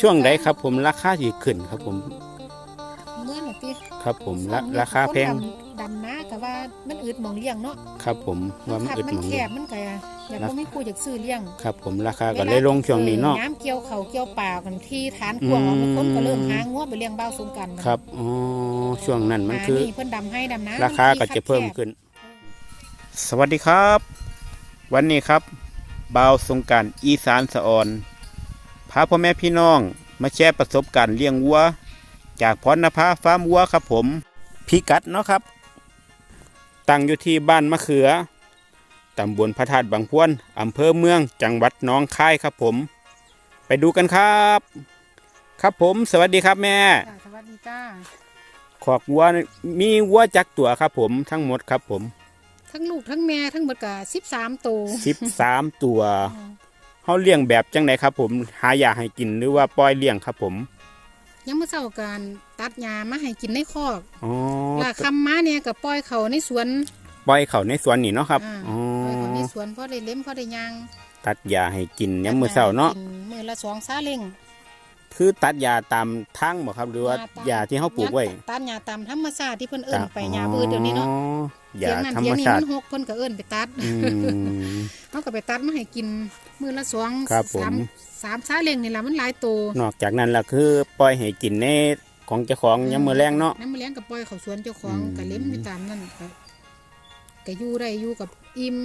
ช่วงใดครับ ผมราคาสิขึ้นครับผม เมื่อน่ะติครับผมราราคาแพง นดำดำนาก็ว่ามันอึดหมองเลี้ยงเนาะครับผมว่ามันขับอึดมันหมองแคนี้บมันก็อยากบ่มีผู้อยากซื้อเลี้ยงครับ ผมราคาก็เลยลงช่วงนี้เนาะ น้ำเกี่ยวเขาเกี่ยวป่ากันที่ฐานกวางออกมาคนก็เริ่มอืมหางัวไปเลี้ยงเบ้าสงกรานต์ครับอ๋อช่วงนั้นมันคือ หาเพิ่นดำให้ดำนาราคาก็จะเพิ่มขึ้น สวัสดีครับ วันนี้ครับบ่าวสงกรารอีสานสะออนพาพ่อแม่พี่น้อง มาแชร์ประสบการณ์เลี้ยงวัว จากพรณภาฟาร์มวัวครับผมพิกัดเนาะครับ ตั้งอยู่ที่บ้านมะเขือตำบลพระธาตุบางพวนอำเภอเมืองจังหวัดหน้องคายครับผม ไปดูกันครับ ครับผม สวัสดีครับแม่ จ้ะสวัสดีจ้า ขอกวัวมีวัวจักตัวครับผมทั้งหมดครับผมทั้งลูกทั้งแม่ทั้งหมดก็13ตัวสิบสามตัว เขาเลี้ยงแบบจังไดครับ ผมหายาให้กินหรือว่าปล่อยเลี้ยงครับ ผมยังมาเช้าการตัดหญ้ามาให้กินในคอกอ๋อลาคำมาเนี่ยก็ปล่อยเขาในสวนปล่อยเขาในสวนนี่เนาะครับอ่าอ๋อปล่อยเขาในสวนพอได้เล็มพอได้ยางตัดยาให้กินยามมื้อเช้าเนาะกิมือละสองซาเล้ง คือตัดยาตามทางบ่ครับ หรือว่าตมยาที่เขาปลูกไว้ตามหญ้าตามธรรมชาติที่เพิ่นเอิ้นไปหญ้าบือเดี๋ยวนี้เนาะอ๋อยาเถียงนั้นธรรเถียมงนี้ชามัตินหกเพิ่นก็เอิ้นไปตัดอืมเขาก็ไปตัดมาให้กินมือละสองครับผมสามสามซาเล้งนี่ล่ะมันหลายตัวนอกจากนั้นล่ะคือปล่อยให้กินในของเจ้าของยามมื้อแรงเนาะน้ำมะเลี้ยงกับปล่อยเขาสวนเจ้าของอืมก็เล็มไปตามนั่นก็ก็อยู่ได้อยู่กับอิ่ม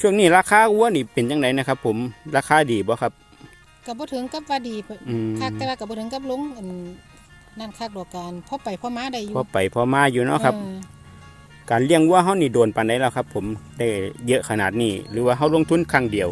ช่วงนี้ราคาวัวนี่เป็นจังไดนะครับ ผมราคาดีบ่ครับ ก็บ่ถึงกับว่าดีอืมคักแต่ว่าก็บ่ถึงกับลงอันนั่นคักดอกการพอไปพอมาได้อยู่พอไปพอมาอยู่เนาะครับเออการเลี้ยงวัวเฮานี่โดนปานใดแล้วครับ ผมได้เยอะขนาดนี้ หรือว่าเฮาลงทุนครั้งเดียว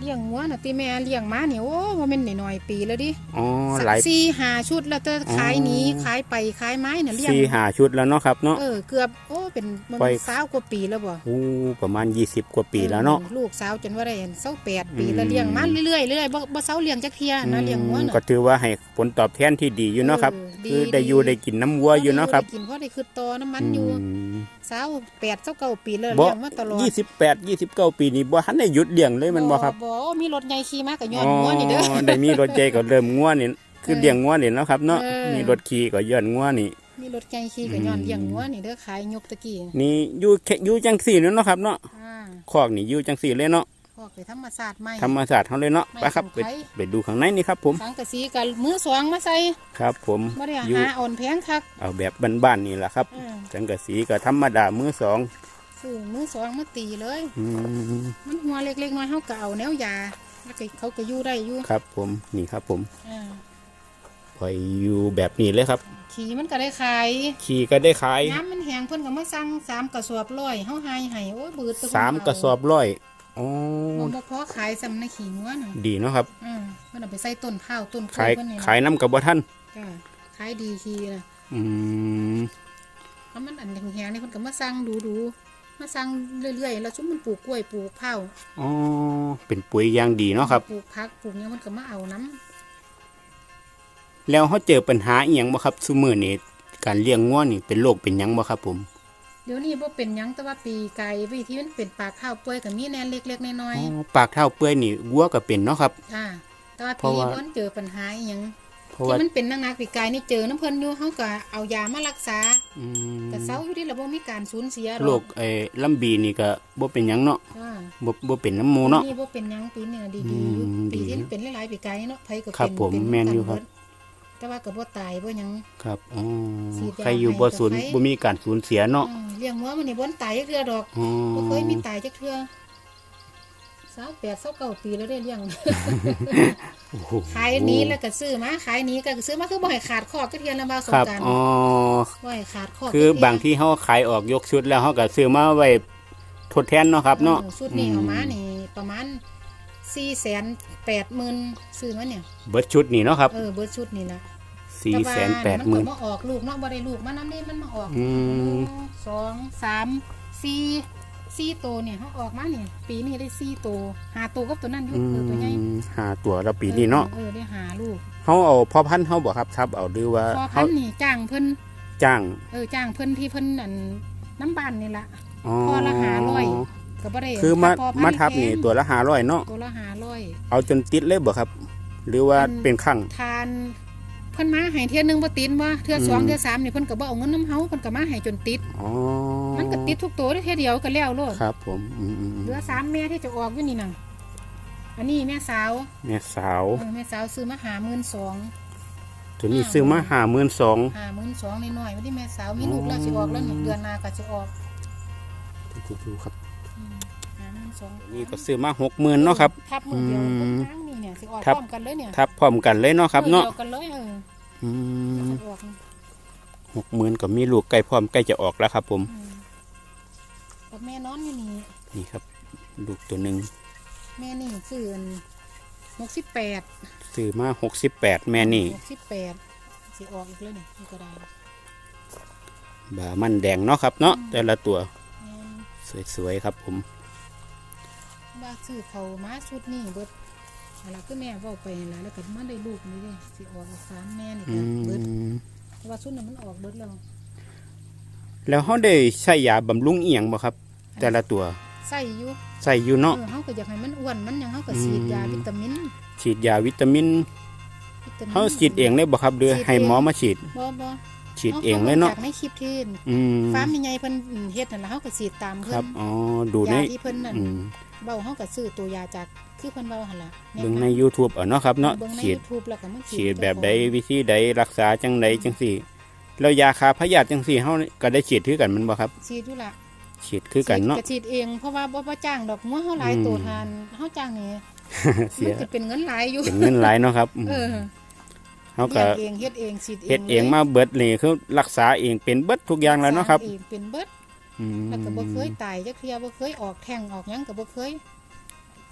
เลี้ยงงัวน่ะติแม่เลี้ยงมานี่โอ้ว่าแม่นน้อยๆปีแล้วดิอ๋อสักหลาย สี่ห้าชุดแล้วแต่ขายหนี้อ๋อ ขายไปขายไม้น่ะเลี้ยงสี่หาชุดแล้วเนาะครับเนาะ เออเกือบโอ้เป็นมันปล่อยสาวกว่าปีแล้วบ่โอ้ประมาณ 20 กว่าปีแล้วเนาะ ออลูกสาวจนว่าได้เศร้าแปดปีอืมแล้วเลี้ยงมาเรื่อยๆเรื่อยๆบ่บ่เศร้าเลี้ยงจักเทียนะเลี้ยงงัวอืมน่ะ ก็ถือว่าให้ผลตอบแทนที่ดีอยู่เนาะครับ เออดีคือได้อยู่ดี ได้กินน้ำวัวอยู่เนาะครับได้กินเพราะได้คือตอน้ำมันอยู่มสาวแปดเศร้าเก้าปีแล้วบ่ เลี้ยงมาตลอด28 29ปีนี้บ่ทันได้หยุดเลี้ยงเลยแมันบ่ครับบ่มีรถใหญ่ขี่มาก็ย้อนงัวนี่เด้อได้มีรถใหญ่ก็เริ่มงัวนี่คือเออเลี้ยงงัวนี่เนาะครับเนาะเออมีรถขี่ก็ย้อนงัวนี่มีรถใหญ่ขี่ก็ย้อนอืมเลี้ยงงัวนี่เด้อขายยกตะกี้นี่อยู่แค่อยู่จังซี่เนาะครับเนาะอ่าคอกนี่อยู่จังซี่เลยเนาะพวกไปธรรมศาสตร์ไม่ธรรมศาสตร์เฮาเลยเนาะไม่ไปครับสงไปสัยไปดูข้างในนี่ครับผมสังกะสีกับมือสองมาใส่ครับ ผมบ่ได้อยู่หาอ่อนแพงคักเอาแบบบ้านๆนี่แหละครับเออสังกะสีก็ธรรมดามือสอง ซื้อมือสองมาตีเลย อืมมันหัวเล็กๆน้อยเฮาก็เอาแนวยาแล้วก็เขาก็อยู่ได้อยู่ครับผมนี่ครับผมอ่าปล่อยอยู่แบบนี้เลยครับ ขี่มันก็ได้ขาย ขี่ก็ได้ขายน้ำมันแห้งเพิ่นก็มาสั่งสามกระสอบร้อยเฮาให้ให้โอ้ยบืดแตะสามกระสอบร้อยอ๋อบ่บ่พอขายซ้ำในขี่งัวน่ะดีเนาะครับ อ่าเพิ่นเอาไปใส่ต้นข้าวต้นกล้ขาวยยเพิ่นนี่ขายน้ำกับบ่ท่านจ้าขายดีขี่น่ะอืม เพราะมันอันแห้งๆนี่เพิ่นก็มาสั่งดูๆ มาสั่งเรื่อยๆแล้วซุมมันปลูกกล้วยปลูกข้าวอ๋อเป็นปุ๋ยอย่างดีเนาะครับปลูกผักปลูกหยังมันก็มาเอาน้ำแล้วเขาเจอปัญหาอีหยังบ่ครับซุมื้อนี้การเลี้ยงงัวนี่เป็นโรคเป็นหยังบ่ครับผม เดี๋ยวนี้บ่เป็นหยังแต่ว่าปีไก่วิที่มันเป็นปากข้าวป่วยก็มีแน่เล็กๆน้อยอ๋อปากเท้าเปื่อยนี่วัวก็เป็นเนาะครับๆจ้าแต่ว่าเพปีราะว่านี้มันเจอปัญหาอีหยัง เพราะที่ว่ามันเป็นนักๆปีกายนี่เจอน้ำเพิ่นอยู่เฮาก็เอายามารักษา อืมแต่เซาอยู่ที่ระบบมีการสูญเสียหรโรอกคไอ้ลำบีนี่ก็บ่เป็นหยังเนาะจ้าบ่บ่เป็นน้ำหมูเนาะ นี่บ่เป็นหยังปีนี้น่ะดีอืๆอยู่มปีดีที่มันเป็นหลายๆปีกายนี่เนาะไผก็ครับเป็นผมเป็นแม่นอยู่ครับกัเดแต่ว่าก็บ่ตายบ่หยัง ครับอ๋อฉีดยาใครอยู่บ่สูญให้กับใคร บ่มีการสูญเสียเนาะอืมเลี้ยงวัวมันนี่บ่ตายจักเทื่อดอกอ๋อบ่เคยมีตายจักเทื่อ สาวแปดสาวเก้าปีแล้วได้เลี้ยง โอ้โหขายหนี้แล้วก็ซื้อมาขายหนี้ก็ซื้อมาคือบ่ให้ขาดคอกจักเทื่อแล้วบ่าวสงครับ กรารอ๋อ บ่ให้ขาดคอกคือจักเทื่บางที่เฮาขายออกยกชุดแล้วเฮาก็ซื้อมาไว้ทดแทนเนาะครับเนาะออชุดนี้เอามานี่ประมาณ480,000ซื้อมาเนี่ยเบิดชุดนี่เนาะครับเออเบิดชุดนี่ล่ะ480,000มันก็มาออกลูกเนาะบ่ได้ลูกมานำเด้มันมาออกอืม สองสามสี่ สี่ตัวเนี่ยเขาออกมาเนี่ยปีนี้ได้สี่ตัวหาตัวกับตัวนั้นอยู่อืคือตัวใหญ่มหาตัวแล้วปีนี้เนาะเออได้หาลูกเฮาเอาพ่อพันธุ์เฮาบ่ครับทับเอาหรือว่าพอพัเฮานธุ์นี่จ้างเพิ่นจ้างเออจ้างเพิ่นที่เพิ่นอันน้ำบานนี่ละ อ๋อพอละหาร้อย ก็บ่ได้คือมาพพันธุ์มาทับนี่แพงตัวละ500เนาะตัวละหาร้อย เอาจนติดเลยบ่ครับ หรือว่าอัน เป็นครั้ง ทาน เพิ่นมาให้เทื่อหนึงบ่ติดบ่เทื่อสองอืม เทื่อสามนี่เพิ่นก็บ่เอาเงินน้ำเฮาเพิ่นก็มาให้จนติด อ๋อมันก็ติดทุกตัวเทื่อเดียวก็แล้วโลดครับผมอืมอืมอืมเหลือสามแม่ที่จะออกอยู่นี่น่ะอันนี้แม่สาวแม่สาวเออแม่สาวซื้อมาหาหมื่นสอง ตัวนี้ซื้อมาห้าหมื่นสอง หาหมื่นสองน้อยๆวันที่แม่สาวมีลูกแล้วสิออกแล้วนี่เดือนหน้าก็จะออกดูครับ อืมหาหมื่นสองนี่ก็ซื้อมาหกหมื่นเนาะครับ ทับมือเดียวอืม ทั้งนี่เนี่ย สิออกทับพร้อมกันเลยเนี่ยทับพร้อมกันเลยเนาะครับเนาะมือดียวกันเลยเอออืมจะออกหกหมื่นก็มีลูกใกล้พร้อมใกล้จะออกแล้วครับผมอืมกับแม่นอนอยู่นี่นี่ครับ ลูกตัวหนึ่งแม่นี่ซื้อหกสิบแปดซื้อมาหกสิบแปดแม่นี่หกสิบแปดสิออกอีกเลยเนี่ยนี่ก็ได้บามันแดงเนาะครับเนาะแต่ละตัวแม่นสวยๆครับผม ว่าซื้อเขามาชุดนี่เบิด อะไรก็แม่เว่าไปนั่นล่ะแล้วก็มันได้ลูกนี่เลยสิออกอีกสามแม่นี่อืก็เบิดมเพราะว่าชุดนั้นมันออกเบิดแล้วแล้วเขาได้ใช้ยาบำรุงเอียงบ่ครับ แต่ละตัวใส่อยู่ใส่อยู่เนาะเออเฮาก็อยากให้มันอ้วนมันหยังเฮาก็ฉีดยาอืม วิตามินฉีดยาวิตามินวิตมิน เขาฉีดเองเลยบ่ครับหรือฉีดให้หมอมาฉีด บ่บ่ฉีดเองเลยเนาะจากในคลิปที่อืมฟาร์มใหญ่ๆเพิ่นเฮ็ดนั่นล่ะเฮาก็ฉีดตามคเพิ่รันบอ๋อดูในยาที่เพิ่นนั่นอืม เบ้าเฮาก็ซื้อตัวยาจาก คือเพิ่นเว้าหั่นล่ะแม่เบิ่งใน YouTube เอาเนาะครับเนาะเบิ่งใน ฉีด YouTube แล้วก็มาฉีดแบบใดวิธีใดรักษาจังใดจังสี่แล้วยาคาพยาธิจังสี่เฮาก็ได้ฉีดคือกันแมันบ่ครับ ฉีดอยู่ล่ะฉีดคือกันเนาะ ฉีดฉีดเองเพราะว่าบ่บ่จ้างดอกงัวเฮาหลายอืม ตัวทานเฮาจ้างนี่เสียมันจะเป็นเงินหลายอยู่เป็นเงินหลายเนาะครับอืมเออเฮาก็เลี้ยงเองเฮ็ดเองฉีดเองเฮ็ดเองมาเบิดนี่คือรักษาเองเป็นเบิดทุกอย่างแล้วเนาะครับสงเองเป็นเบิดอืมแล้วก็บ่เคยตายจักเที่ยบ่เคยออกแท่งออกหยังก็บ่เคย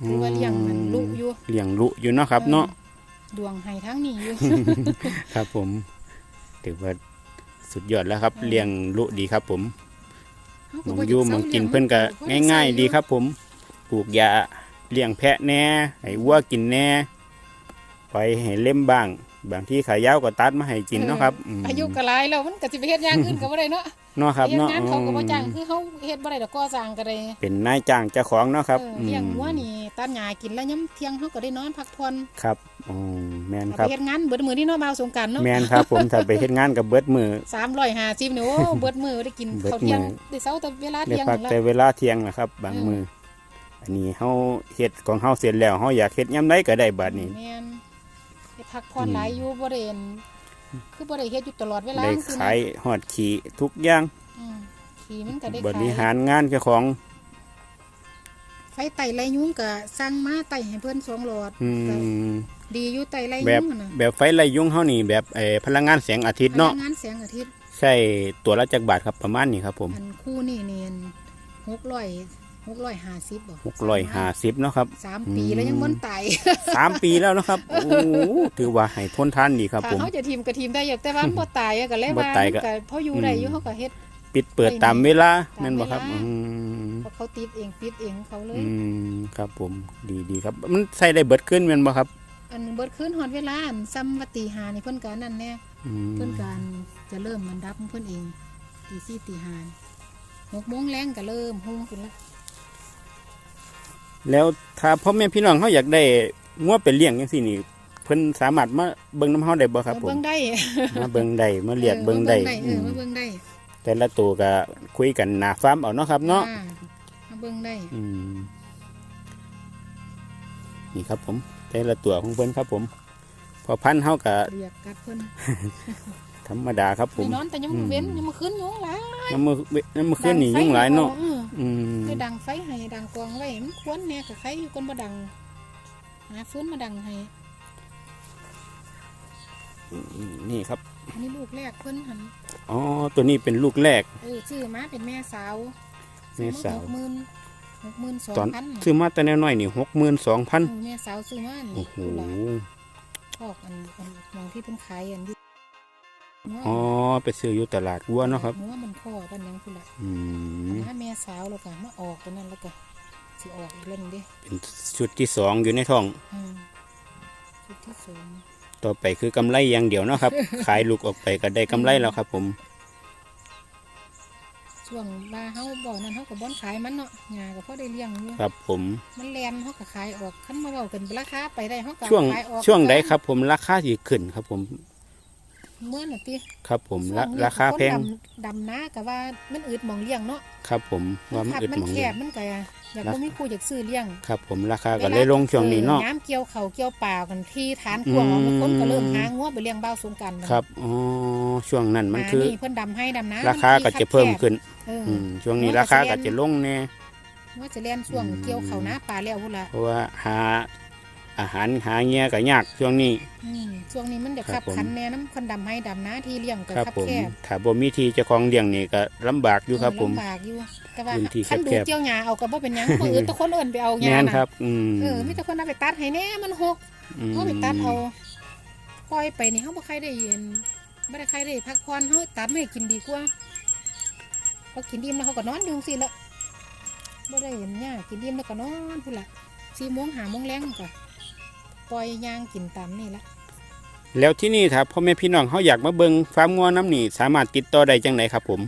คือว่าเลี้ยงมันลุอยู่เลี้ยงลุอยู่เนาะครับ เนาะออดวงให้ทั้งนี้อยู่ครับผมถือว่าสุดยอดแล้วครับเลี้ยงลุดีครับ ผมหมองอยู่หมองกินเพิ่นก็ง่าย ๆ ดีครับ ผมปลูกยาเลี้ยงแพะแหน่ให้วัวกินแหน่ปล่อยให้เล่มบ้างบางที่ขายาวก็ตัดมาให้กินเนาะครับมอายุก็หลายแล้วมันก็สิไปเฮ็ดอย่างอื่นก็บ่ได้เนาะเนาะครับเฮ็ดเนาะงานเขาก็บ่จ้างอืมคือเขาเฮ็ดบ่ได้ดอกก่อสร้างก็ได้เป็นนายจ้างเจ้าของเนาะครับเออเลี้ยงอืมวัวนี่ ตัดหญ้ากินแล้วยามเที่ยงเขาก็ได้นอนพักผ่อนครับอืมแมนเอาครัไปบเฮ็ดงานเบิดมื้อนี่เนาะมาเอาสงกรานต์เนาะแมนครับผมถ้าไปเฮ็ดงานกับเบิดมือ350นี่โอ้ เบิดมื้อได้กินเบิดข้าวเที่ยงมื้อ ได้เช้าแต่เวลาได้เที่ยงพักนั่นแต่ล่ะ เวลาเที่ยงนะครับ บางเออมืออันนี้เฮาเฮ็ดของเฮาเสร็จแล้วเฮาอยากเฮ็ดยามใดก็ได้บัดนี้ แม่นได้พักผ่อนอืม หลายอยู่บ่ได้อั่นคือบ่ได้เฮ็ดอยู่ตลอดเวลาได้คือขายฮอดขี่ทุกอย่างอืมขี่มันก็ได้บขายริหารงานเจ้าของ ไฟไต่ไรยุงก็สั่งมาไต่ให้เพื่อนสองหลอดอืก็มดีอยู่ไต่ไรแบยุบงอะนะแบบไฟไล่ยุงเฮานี่แบบเอ่อพลังงานแสงอาทิตย์เนาะพลังงานแสงอาทิตย์ใช่ตัวละจักบาทครับประมาณนี้ครับผมอันคู่นี่เนียนหกร้อยหกร้อยห้าสิบบ่650เนาะครับ สามปีแล้วยังมันไต่สามปีแล้วนะครับ โอ้โหถือว่าให้ทนทานดีครับ ถ้าผม เขาจะทีมก็ทีมได้อยู่แต่ว่ามันบ่ตายอะก็เลยบ่ว่าตายก็มันก็พออยู่ได้อยู่อืมเขาก็เฮ็ด ปิดเปิดตามเวลาตามแม่นบ่ครับเวลาอืม เพราะเขาติดเองปิดเองเขาเลยอืมครับผมดีดีครับ มันใส่ได้เบิดขึ้นแม่นบ่ครับ อันเบิดคืนฮอดเวลาอันซ้ำว่าตีห้านี่เพิ่นก็อันนั่นแน่อืมเพื่อนการจะเริ่มมันดับของเพื่อนเองตีสี่ตีห้าหกโมงแรงก็เริ่มหุ้งขึ้นแล้วแล้วถ้าพ่อแม่พี่น้องเขาอยากได้งัวเป็นเลี้ยงจังซี่นี่ เพิ่นสามารถมาเบิ่งน้ำเฮาได้บ่ครับผมเบิ่งได้มาเบิ่งได้มาเรียกเบิ่งได้เออือมมาเบิ่งได้แต่ละตัวก็คุยกันหน้าฟาร์มเอาเนาะครับเนาะ อ่ มาเบิ่งได้ อืมนี่ครับผม แต่ละตัวของเพิ่นครับผม พอพันธุ์เฮาก็เรียกกัดเพิ่นธรรมดาครับผไปมนอนแต่ยังบ่เว้นยังมาขึ้นยุงหลายน้ำมือน้ำมือขึ้นนี่ยุ่งหลายเนาะอออืมคือดังไฟให้ดังกองไว้มันควรแน่กับใครอยู่คนบ่ดังหาฟื้นมาดังให้นี่ครับอันนี้ลูกแรกเพิ่นหันอ๋อตัวนี้เป็นลูกแรกเออซื้อมาเป็นแม่สาว แม่สาวหกหมื่นหกหมื่นสองตอนพันซื้อมาแต่น้อยๆนี่หกหมื่นสองพันเออแม่สาวซื้อมานี่โอ้โหกุหลาบพอกอันอันมองที่เป็นขายอันที่อ๋อไปซื้ออยู่ตลาดวัวเนาะครับเนื้อมันพ่อกันยังกุหลาบอืมถ้าแม่สาวแล้วก็มาออกกันนั่นแล้วก็สิออกอีกแล้วนึงเด้เป็นชุดที่สองอยู่ในท้องอืมชุดที่สองต่อไปคือกำไรอย่างเดียวเนาะครับ ขายลูกออกไปก็ได้กำไรแล้วครับผม ชุช่วงว่าเฮาบ่นั้นเฮาก็บ่อนขายมันเนาะหญ้าก็พอได้เลี้ยงอยู่ครับผม มันแลนเฮาก็ขายออกคันมาเว้ากันราคาไปได้เฮาก็ช่วงขายออกช่วงใดครับผมราคาที่ขึ้นครับผม เมื่อน่ะติครับผมช่วรางนี้ราคาแพงนดำดำนาก็ว่ามันอึดหมองเลี้ยงเนาะครับผมว่ามันขับอึดมันหมองแคเลี้ยบง มันก็อยากราบ่มีผู้อยากซื้อเลี้ยงครับผมราคาก็เลยลงช่วงนี้เนาะ น้ำเกี่ยวเขาเกี่ยวป่ากันที่ฐานพวกเอาอืม คนก็เริ่มหางัวไปเลี้ยงเบ้าสงกรานต์ครับอ๋อช่วงนั้นมันคือเพิ่นดำให้ดำน้ราคาก็จะเพิ่มขึ้น เอออืมช่วงนี้ราคาก็จะลงแน่ ว่าจะเลี้ยงช่วงอืม เกี่ยวเขานาป่าแล้วพุ่นละเพราะว่าหา อาหารหาเงี้ยก็ยากช่วงนี้ อืมช่วงนี้มันจะครัขับบผม ขันแน่น้ำคนดำให้ดำน้าที่เลี้ยงก็ครับขับผมแคบถ้าบ่มีที่เจ้าของเลี้ยงนี่ก็ลำบากอยู่ครับผม ลำบากอยู่แต่ว่าพื้นที่คันดูแคบๆ เกี่ยวหญ้าเอาก็บ่เป็นหยังคนอื่นแต่คนอื่นไปเอาหแม่ญ้านน่ะครับ อืมเออมีแต่คนเอาไปตัดให้แน่มันหกมเขาไปตัดเอาปล่อยไปนี่เขาบ่ใครได้เห็นบ่ได้ใครได้พักผ่อนเขาตัดไม่ให้กินดีกว่าพอกินอิ่มแล้วเขาก็นอนอยู่สิละบ่ได้เห็นหญ้ากินอิ่มแล้วก็นอนพุ่นละสี่โมงห้าโมงแรงก็ ปล่อยย่างกินตามนี่ละแล้วที่นี่ครับพ่อแม่พี่น้องเขาอยากมาเบิ่งฟาร์มงัวน้ำนี่สามารถติดต่อได้จังไหนครับผม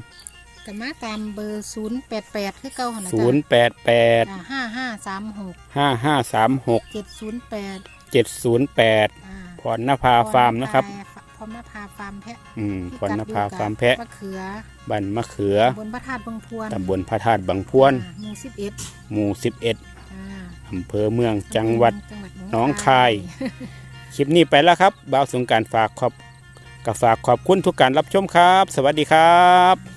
ก็มาตามเบอร์ศูนย์แปดแปดคือเก่าหั่นล่ะ0 8 8ห้าห้าสามหก5 5 3 6เจ็ดศูนย์แปด7 0 8พรณภาฟาร์มนะครับพร้อมนภาฟาร์มแพะอืมพรณภาพิกัดอยู่ฟาร์มแพะมะเขือบ้านมะเขือบนพระธาตุบางพวนตำบลพระธาตุบางพวนอ่าหมู่สิบเอ็ดหมู่11อ่าอำเภอเมืองจังหวัดจัง หนองคาย คลิปนี้ไปแล้วครับบ่าวสงการฝากขอบกับฝากขอบคุณทุกการรับชมครับ สวัสดีครับ